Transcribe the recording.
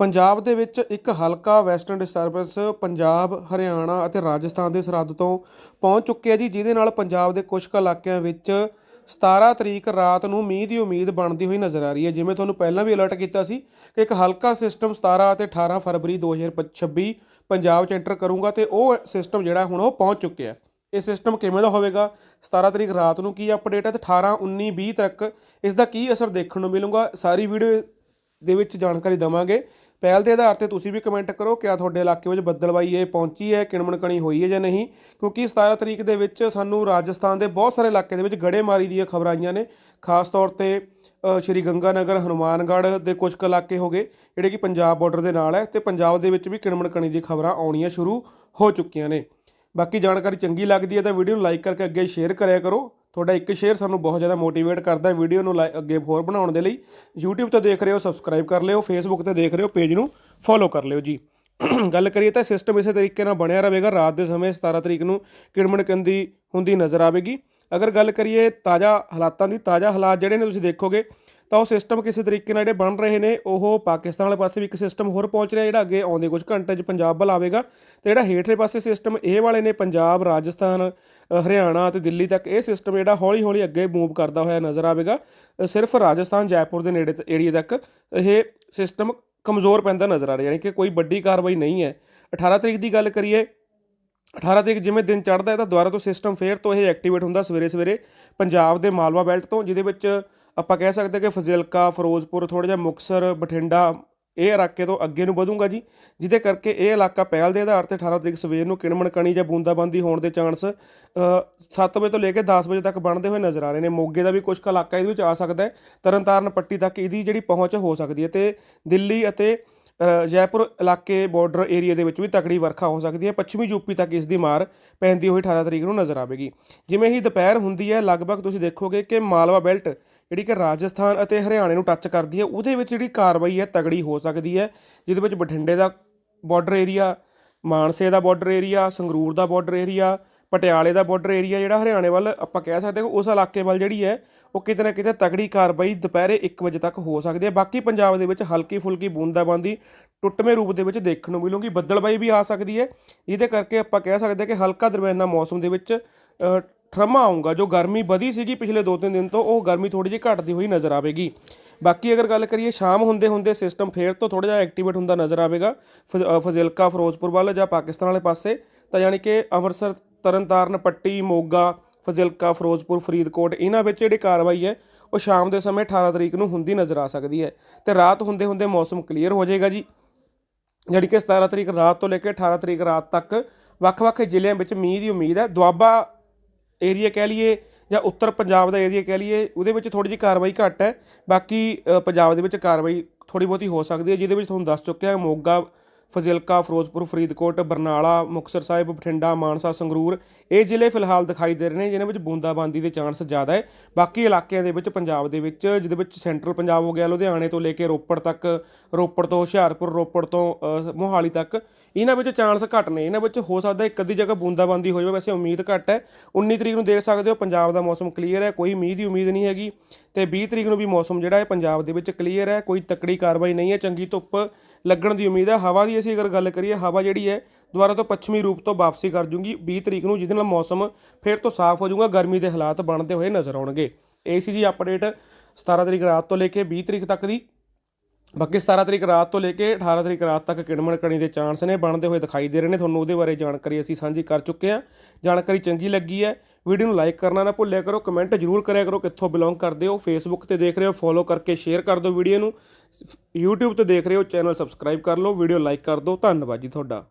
ਪੰਜਾਬ ਦੇ ਵਿੱਚ ਇੱਕ ਹਲਕਾ ਵੈਸਟਰਨ ਡਿਸਟਰਬੈਂਸ ਪੰਜਾਬ, ਹਰਿਆਣਾ ਅਤੇ ਰਾਜਸਥਾਨ ਦੇ ਸਰਹੱਦ ਤੋਂ ਪਹੁੰਚ ਚੁੱਕਿਆ ਜੀ, ਜਿਹਦੇ ਨਾਲ ਪੰਜਾਬ ਦੇ ਕੁਝ ਕੁ ਇਲਾਕਿਆਂ ਵਿੱਚ 17 ਤਰੀਕ ਰਾਤ ਨੂੰ ਮੀਂਹ ਦੀ ਉਮੀਦ ਬਣਦੀ ਹੋਈ ਨਜ਼ਰ ਆ ਰਹੀ ਹੈ। ਜਿਵੇਂ ਤੁਹਾਨੂੰ ਪਹਿਲਾਂ ਵੀ ਅਲਰਟ ਕੀਤਾ ਸੀ ਕਿ ਇੱਕ ਹਲਕਾ ਸਿਸਟਮ 17 ਅਤੇ 18 ਫਰਵਰੀ 2026 ਪੰਜਾਬ 'ਚ ਐਂਟਰ ਕਰੂੰਗਾ ਤੇ ਉਹ ਸਿਸਟਮ ਜਿਹੜਾ ਹੁਣ ਉਹ ਪਹੁੰਚ ਚੁੱਕਿਆ ਇਹ ਸਿਸਟਮ ਕਿਵੇਂ ਦਾ ਹੋਵੇਗਾ? 17 ਤਰੀਕ ਰਾਤ ਨੂੰ ਕੀ ਅਪਡੇਟ ਹੈ ਤੇ 18 19 20 ਤੱਕ ਇਸ ਦਾ ਕੀ ਅਸਰ ਦੇਖਣ ਨੂੰ ਮਿਲੂਗਾ? ਸਾਰੀ ਵੀਡੀਓ ਦੇ ਵਿੱਚ ਜਾਣਕਾਰੀ ਦਵਾਂਗੇ। ਪਹਿਲ ਦੇ ਆਧਾਰ ਤੇ ਤੁਸੀਂ ਵੀ ਕਮੈਂਟ ਕਰੋ ਕਿ ਤੁਹਾਡੇ ਇਲਾਕੇ ਵਿੱਚ ਬੱਦਲਵਾਈ ਇਹ ਪਹੁੰਚੀ ਹੈ ਕਿਣਮਣਕਣੀ ਹੋਈ ਹੈ ਜਾਂ ਨਹੀਂ। ਕਿਉਂਕਿ 17 ਤਰੀਕ ਦੇ ਵਿੱਚ ਸਾਨੂੰ ਰਾਜਸਥਾਨ ਦੇ ਬਹੁਤ ਸਾਰੇ ਇਲਾਕੇ ਦੇ ਵਿੱਚ ਗੜੇਮਾਰੀ ਦੀਆਂ ਖਬਰਾਂ ਆਈਆਂ ਨੇ। ਖਾਸ ਤੌਰ ਤੇ ਅ, ਸ਼੍ਰੀ ਗੰਗਾਨਗਰ ਹਨੂਮਾਨਗੜ੍ਹ ਦੇ ਕੁਝ ਕੁ ਇਲਾਕੇ ਹੋ ਗਏ ਜਿਹੜੇ ਕਿ ਪੰਜਾਬ ਬਾਰਡਰ ਦੇ ਨਾਲ ਹੈ ਤੇ ਪੰਜਾਬ ਦੇ ਵਿੱਚ ਵੀ ਕਿਣਮਣ ਕਣੀ ਦੀ ਖਬਰਾਂ ਆਉਣੀਆਂ ਸ਼ੁਰੂ ਹੋ ਚੁੱਕੀਆਂ ਨੇ। ਬਾਕੀ ਜਾਣਕਾਰੀ ਚੰਗੀ ਲੱਗਦੀ ਹੈ ਤਾਂ ਵੀਡੀਓ ਨੂੰ ਲਾਈਕ ਕਰਕੇ ਅੱਗੇ ਸ਼ੇਅਰ ਕਰਿਆ ਕਰੋ। ਤੁਹਾਡਾ ਇੱਕ ਸ਼ੇਅਰ ਸਾਨੂੰ ਬਹੁਤ ਜ਼ਿਆਦਾ ਮੋਟੀਵੇਟ ਕਰਦਾ ਵੀਡੀਓ ਨੂੰ ਲਾਈ- ਅੱਗੇ ਹੋਰ ਬਣਾਉਣ ਦੇ ਲਈ। YouTube ਤੇ ਦੇਖ ਰਹੇ ਹੋ ਸਬਸਕ੍ਰਾਈਬ ਕਰ ਲਿਓ, Facebook ਤੇ ਦੇਖ ਰਹੇ ਹੋ ਪੇਜ ਨੂੰ ਫੋਲੋ ਕਰ ਲਿਓ ਜੀ। ਗੱਲ ਕਰੀਏ ਤਾਂ ਸਿਸਟਮ ਇਸੇ ਤਰੀਕੇ ਨਾਲ ਬਣਿਆ ਰਹੇਗਾ। ਰਾਤ ਦੇ ਸਮੇਂ 17 ਤਰੀਕ ਨੂੰ ਕਿਣਮਣ ਕੰਦੀ ਹੁੰਦੀ ਨਜ਼ਰ ਆਵੇਗੀ। ਅਗਰ ਗੱਲ ਕਰੀਏ ਤਾਜ਼ਾ ਹਾਲਾਤਾਂ ਦੀ, ਤਾਜ਼ਾ ਹਾਲਾਤ ਜਿਹੜੇ ਨੇ ਤੁਸੀਂ ਦੇਖੋਗੇ ਤਾਂ ਉਹ ਸਿਸਟਮ ਕਿਸੇ ਤਰੀਕੇ ਨਾਲ ਜਿਹੜੇ ਬਣ ਰਹੇ ਨੇ, ਉਹ ਪਾਕਿਸਤਾਨ ਵਾਲੇ ਪਾਸੇ ਵੀ ਇੱਕ ਸਿਸਟਮ ਹੋਰ ਪਹੁੰਚ ਰਿਹਾ ਜਿਹੜਾ ਅੱਗੇ ਆਉਂਦੇ ਕੁਝ ਘੰਟੇ 'ਚ ਪੰਜਾਬ ਵੱਲ ਆਵੇਗਾ। ਤੇ ਜਿਹੜਾ ਹੇਠਲੇ ਪਾਸੇ ਸਿਸਟਮ ਇਹ ਵਾਲੇ ਨੇ, ਪੰਜਾਬ, ਰਾਜਸਥਾਨ ਹਰਿਆਣਾ ਅਤੇ ਦਿੱਲੀ ਤੱਕ, ਇਹ ਸਿਸਟਮ ਜਿਹੜਾ ਹੌਲੀ ਹੌਲੀ ਅੱਗੇ ਮੂਵ ਕਰਦਾ ਹੋਇਆ ਨਜ਼ਰ ਆਵੇਗਾ। ਸਿਰਫ ਰਾਜਸਥਾਨ, ਜੈਪੁਰ ਦੇ ਨੇੜੇ ਏਰੀਆ ਤੱਕ ਇਹ ਸਿਸਟਮ ਕਮਜ਼ੋਰ ਪੈਂਦਾ ਨਜ਼ਰ ਆ ਰਿਹਾ, ਯਾਨੀ ਕਿ ਕੋਈ ਵੱਡੀ ਕਾਰਵਾਈ ਨਹੀਂ ਹੈ। 18 ਤਰੀਕ ਦੀ ਗੱਲ ਕਰੀਏ 18 ਤਰੀਕ ਜਿਵੇਂ ਦਿਨ ਚੜ੍ਹਦਾ ਹੈ ਤਾਂ ਦੁਬਾਰਾ ਤੋਂ ਸਿਸਟਮ ਫੇਰ ਤੋਂ ਇਹ ਐਕਟੀਵੇਟ ਹੁੰਦਾ ਸਵੇਰੇ ਸਵੇਰੇ ਪੰਜਾਬ ਦੇ ਮਾਲਵਾ ਬੈਲਟ ਤੋਂ, ਜਿਹਦੇ ਵਿੱਚ ਆਪਾਂ ਕਹਿ ਸਕਦੇ ਹਾਂ ਕਿ ਫਜ਼ਿਲਕਾ, ਫਿਰੋਜ਼ਪੁਰ ਥੋੜਾ ਜਿਹਾ ਮੁਕਸਰ ਬਠਿੰਡਾ, ਇਹ ਇਲਾਕੇ ਤੋਂ ਅੱਗੇ ਨੂੰ ਵਧੂਗਾ ਜੀ, ਜਿਹਦੇ ਕਰਕੇ ਇਹ ਇਲਾਕਾ ਪਹਿਲ ਦੇ ਆਧਾਰ ਤੇ 18 ਤਰੀਕ ਸਵੇਰ ਨੂੰ ਕਿਣਮਣ ਕਣੀ ਜਾਂ ਬੂੰਦਾਬਾਂਦੀ ਹੋਣ ਦੇ ਚਾਂਸ 7 ਵਜੇ ਤੋਂ ਲੈ ਕੇ 10 ਵਜੇ ਤੱਕ ਬਣਦੇ ਹੋਏ ਨਜ਼ਰ ਆ ਰਹੇ ਨੇ। ਮੋਗੇ ਦਾ ਵੀ ਕੁਝ ਕੁ ਇਲਾਕਾ ਇਹਦੇ ਵਿੱਚ ਆ ਸਕਦਾ ਹੈ। ਤਰਨਤਾਰਨ ਪੱਟੀ ਤੱਕ ਇਹਦੀ ਜਿਹੜੀ ਪਹੁੰਚ ਹੋ ਸਕਦੀ ਹੈ ਤੇ ਦਿੱਲੀ ਅਤੇ ਜੈਪੁਰ ਇਲਾਕੇ ਬਾਰਡਰ ਏਰੀਆ ਦੇ ਵਿੱਚ ਵੀ ਤਕੜੀ ਵਰਖਾ ਹੋ ਸਕਦੀ ਹੈ। ਪੱਛਮੀ ਯੂਪੀ ਤੱਕ ਇਸ ਦੀ ਮਾਰ ਪੈਂਦੀ ਹੋਈ 18 ਤਰੀਕ ਨੂੰ ਨਜ਼ਰ ਆਵੇਗੀ। ਜਿਵੇਂ ਹੀ ਦੁਪਹਿਰ ਹੁੰਦੀ ਹੈ, ਲਗਭਗ ਤੁਸੀਂ ਦੇਖੋਗੇ ਕਿ ਮਾਲਵਾ ਬੈਲਟ ਜਿਹੜੀ ਕਿ ਰਾਜਸਥਾਨ ਅਤੇ ਹਰਿਆਣੇ ਨੂੰ ਟੱਚ ਕਰਦੀ ਹੈ, ਉਹਦੇ ਵਿੱਚ ਜਿਹੜੀ ਕਾਰਵਾਈ ਹੈ, ਤਗੜੀ ਹੋ ਸਕਦੀ ਹੈ, ਜਿਹਦੇ ਵਿੱਚ ਬਠਿੰਡੇ ਦਾ ਬਾਰਡਰ ਏਰੀਆ ਮਾਨਸੇ ਦਾ ਬਾਰਡਰ ਏਰੀਆ ਸੰਗਰੂਰ ਦਾ ਬਾਰਡਰ ਏਰੀਆ ਪਟਿਆਲੇ ਦਾ ਬਾਰਡਰ ਏਰੀਆ ਜਿਹੜਾ ਹਰਿਆਣੇ ਵੱਲ ਆਪਾਂ ਕਹਿ ਸਕਦੇ ਹਾਂ, ਉਸ ਇਲਾਕੇ ਵੱਲ ਜਿਹੜੀ ਹੈ, ਉਹ ਕਿਤੇ ਨਾ ਕਿਤੇ ਤਗੜੀ ਕਾਰਵਾਈ ਦੁਪਹਿਰੇ 1 ਵਜੇ ਤੱਕ ਹੋ ਸਕਦੀ ਹੈ। ਬਾਕੀ ਪੰਜਾਬ ਦੇ ਵਿੱਚ ਹਲਕੀ ਫੁਲਕੀ ਬੂੰਦਾਬਾਂਦੀ ਟੁੱਟਵੇਂ ਰੂਪ ਦੇ ਵਿੱਚ ਦੇਖਣ ਨੂੰ ਮਿਲੂਗੀ, ਬੱਦਲਬਾਈ ਵੀ ਆ ਸਕਦੀ ਹੈ। ਇਹਦੇ ਕਰਕੇ ਆਪਾਂ ਕਹਿ ਸਕਦੇ ਹਾਂ ਕਿ ਹਲਕਾ ਦਰਮਿਆਨਾ ਮੌਸਮ ਦੇ ਵਿੱਚ ਠਰਮਾ ਆਊਗਾ, ਜੋ ਗਰਮੀ ਵਧੀ ਸੀਗੀ ਪਿਛਲੇ 2-3 ਦਿਨ ਤੋਂ, ਉਹ ਗਰਮੀ ਥੋੜੀ ਜਿਹੀ ਘਟਦੀ ਹੋਈ ਨਜ਼ਰ ਆਵੇਗੀ। ਬਾਕੀ ਅਗਰ ਗੱਲ ਕਰੀਏ, ਸ਼ਾਮ ਹੁੰਦੇ ਹੁੰਦੇ ਸਿਸਟਮ ਫੇਰ ਤੋਂ ਥੋੜਾ ਜਿਹਾ ਐਕਟੀਵੇਟ ਹੁੰਦਾ ਨਜ਼ਰ ਆਵੇਗਾ। ਫਜ਼ਿਲਕਾ, ਫਿਰੋਜ਼ਪੁਰ ਵੱਲ ਜਾਂ ਪਾਕਿਸਤਾਨ ਵਾਲੇ ਪਾਸੇ, ਤਾਂ ਯਾਨੀ ਕਿ ਅੰਮ੍ਰਿਤਸਰ, ਤਰਨਤਾਰਨ, ਪੱਟੀ, ਮੋਗਾ, ਫਜ਼ਿਲਕਾ, ਫਿਰੋਜ਼ਪੁਰ, ਫਰੀਦਕੋਟ, ਇਹਨਾਂ ਵਿੱਚ ਜਿਹੜੀ ਕਾਰਵਾਈ ਹੈ, ਉਹ ਸ਼ਾਮ ਦੇ ਸਮੇਂ 18 ਤਰੀਕ ਨੂੰ ਹੁੰਦੀ ਨਜ਼ਰ ਆ ਸਕਦੀ ਹੈ। ਤੇ ਰਾਤ ਹੁੰਦੇ ਹੁੰਦੇ ਮੌਸਮ ਕਲੀਅਰ ਹੋ ਜਾਏਗਾ ਜੀ। ਜਿਹੜੀ ਕਿ 17 ਤਰੀਕ ਰਾਤ ਤੋਂ ਲੈ ਕੇ 18 ਤਰੀਕ ਰਾਤ ਤੱਕ ਵੱਖ-ਵੱਖ ਜ਼ਿਲ੍ਹਿਆਂ ਵਿੱਚ ਮੀਂਹ ਦੀ ਉਮੀਦ ਹੈ। ਦੁਆਬਾ ਏਰੀਆ ਕਹਿ ਲਈਏ ਜਾਂ ਉੱਤਰ ਪੰਜਾਬ ਦਾ ਏਰੀਆ ਕਹਿ ਲਈਏ, ਉਹਦੇ ਵਿੱਚ ਥੋੜੀ ਜਿਹੀ ਕਾਰਵਾਈ ਘੱਟ ਹੈ। ਬਾਕੀ ਪੰਜਾਬ ਦੇ ਵਿੱਚ ਕਾਰਵਾਈ ਥੋੜੀ ਬਹੁਤੀ ਹੋ ਸਕਦੀ ਹੈ, ਜਿਹਦੇ ਵਿੱਚ ਤੁਹਾਨੂੰ ਦੱਸ ਚੁੱਕਿਆ ਮੋਗਾ ਫਜ਼ਿਲਕਾ, ਫਿਰੋਜ਼ਪੁਰ, ਫਰੀਦਕੋਟ, ਬਰਨਾਲਾ, ਮੁਕਤਸਰ ਸਾਹਿਬ, ਬਠਿੰਡਾ, ਮਾਨਸਾ, ਸੰਗਰੂਰ ਇਹ ਜ਼ਿਲ੍ਹੇ ਫਿਲਹਾਲ ਦਿਖਾਈ ਦੇ ਰਹੇ ਨੇ, ਜਿਨ੍ਹਾਂ ਵਿੱਚ ਬੂੰਦਾਬਾਂਦੀ ਦੇ ਚਾਂਸ ਜ਼ਿਆਦਾ ਹੈ। ਬਾਕੀ ਇਲਾਕਿਆਂ ਦੇ ਵਿੱਚ, ਪੰਜਾਬ ਦੇ ਵਿੱਚ, ਜਿਹਦੇ ਵਿੱਚ ਸੈਂਟਰਲ ਪੰਜਾਬ ਹੋ ਗਿਆ, ਲੁਧਿਆਣੇ ਤੋਂ ਲੈ ਕੇ ਰੋਪੜ ਤੱਕ, ਰੋਪੜ ਤੋਂ ਹੁਸ਼ਿਆਰਪੁਰ, ਰੋਪੜ ਤੋਂ ਮੋਹਾਲੀ ਤੱਕ, ਇਹਨਾਂ ਵਿੱਚ ਚਾਂਸ ਘੱਟ ਨੇ। ਇਹਨਾਂ ਵਿੱਚ ਹੋ ਸਕਦਾ ਇੱਕ ਅੱਧੀ ਜਗ੍ਹਾ ਬੂੰਦਾਬਾਂਦੀ ਹੋ ਜਾਵੇ ਵੈਸੇ ਉਮੀਦ ਘੱਟ ਹੈ। 19 ਤਰੀਕ ਨੂੰ ਦੇਖ ਸਕਦੇ ਹੋ, ਪੰਜਾਬ ਦਾ ਮੌਸਮ ਕਲੀਅਰ ਹੈ, ਕੋਈ ਮੀਂਹ ਦੀ ਉਮੀਦ ਨਹੀਂ ਹੈਗੀ ਤੇ 20 ਤਰੀਕ ਨੂੰ ਵੀ ਮੌਸਮ ਜਿਹੜਾ ਹੈ, ਪੰਜਾਬ ਦੇ ਵਿੱਚ ਕਲੀਅਰ ਹੈ, ਕੋਈ ਤਕੜੀ ਕਾਰਵਾਈ ਨਹੀਂ ਹੈ, ਚੰਗੀ ਧੁੱਪ ਲੱਗਣ ਦੀ ਉਮੀਦ ਹੈ। ਹਵਾ ਦੀ ਅਸੀਂ ਅਗਰ ਗੱਲ ਕਰੀਏ, ਹਵਾ ਜਿਹੜੀ ਹੈ, ਦੁਬਾਰਾ ਤੋਂ ਪੱਛਮੀ ਰੂਪ ਤੋਂ ਵਾਪਸੀ ਕਰ ਜੂਗੀ। 20 ਤਰੀਕ ਨੂੰ ਜਿਹਦੇ ਨਾਲ ਮੌਸਮ ਫਿਰ ਤੋਂ ਸਾਫ਼ ਹੋ ਜਾਊਗਾ, ਗਰਮੀ ਦੇ ਹਾਲਾਤ ਬਣਦੇ ਹੋਏ ਨਜ਼ਰ ਆਉਣਗੇ। ਇਹ ਸੀ ਜੀ ਅਪਡੇਟ 17 ਤਰੀਕ ਰਾਤ ਤੋਂ ਲੈ ਕੇ 20 ਤਰੀਕ ਤੱਕ ਦੀ। ਬਾਕੀ 17 ਤਰੀਕ ਰਾਤ ਤੋਂ ਲੈ ਕੇ 18 ਤਰੀਕ ਰਾਤ ਤੱਕ ਕਿਣਮਣ ਕਣੀ ਦੇ ਚਾਂਸ ਨੇ, ਬਣਦੇ ਹੋਏ ਦਿਖਾਈ ਦੇ ਰਹੇ ਨੇ। ਤੁਹਾਨੂੰ ਉਹਦੇ ਬਾਰੇ ਜਾਣਕਾਰੀ ਅਸੀਂ ਸਾਂਝੀ ਕਰ ਚੁੱਕੇ ਹਾਂ। ਜਾਣਕਾਰੀ ਚੰਗੀ ਲੱਗੀ ਹੈ, ਵੀਡੀਓ ਨੂੰ ਲਾਈਕ ਕਰਨਾ ਨਾ ਭੁੱਲਿਆ ਕਰੋ, ਕਮੈਂਟ ਜ਼ਰੂਰ ਕਰਿਆ ਕਰੋ ਕਿੱਥੋਂ ਬਿਲੋਂਗ ਕਰਦੇ ਹੋ। ਫੇਸਬੁੱਕ ਤੇ ਦੇਖ ਰਹੇ ਹੋ ਫੋਲੋ ਕਰਕੇ ਸ਼ੇਅਰ ਕਰ ਦਿਓ ਵੀਡੀਓ ਨੂੰ। YouTube ਤੇ ਦੇਖ ਰਹੇ ਹੋ, ਚੈਨਲ ਸਬਸਕ੍ਰਾਈਬ ਕਰ ਲਓ, ਵੀਡੀਓ ਲਾਈਕ ਕਰ ਦਿਓ। ਧੰਨਵਾਦ ਜੀ ਤੁਹਾਡਾ।